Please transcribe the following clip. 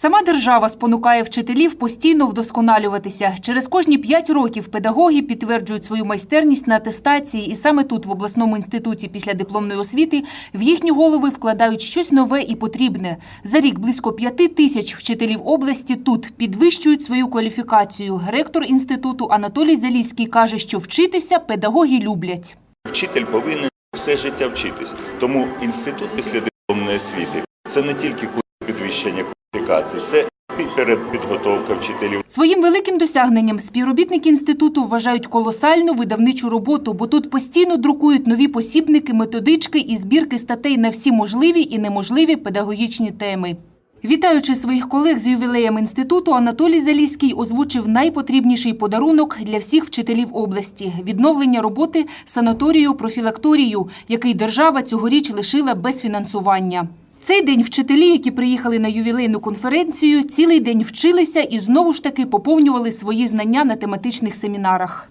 Сама держава спонукає вчителів постійно вдосконалюватися. Через кожні п'ять років педагоги підтверджують свою майстерність на атестації, і саме тут, в обласному інституті після дипломної освіти, в їхні голови вкладають щось нове і потрібне. За рік близько п'яти тисяч вчителів області тут підвищують свою кваліфікацію. Ректор інституту Анатолій Заліський каже, що вчитися педагоги люблять. Вчитель повинен все життя вчитись. Тому інститут після дипломної освіти це не тільки підвищення кваліфікації, це і передпідготовка вчителів. Своїм великим досягненням співробітники інституту вважають колосальну видавничу роботу, бо тут постійно друкують нові посібники, методички і збірки статей на всі можливі і неможливі педагогічні теми. Вітаючи своїх колег з ювілеєм інституту, Анатолій Заліський озвучив найпотрібніший подарунок для всіх вчителів області – відновлення роботи санаторію-профілакторію, який держава цьогоріч лишила без фінансування. Цей день вчителі, які приїхали на ювілейну конференцію, цілий день вчилися і знову ж таки поповнювали свої знання на тематичних семінарах.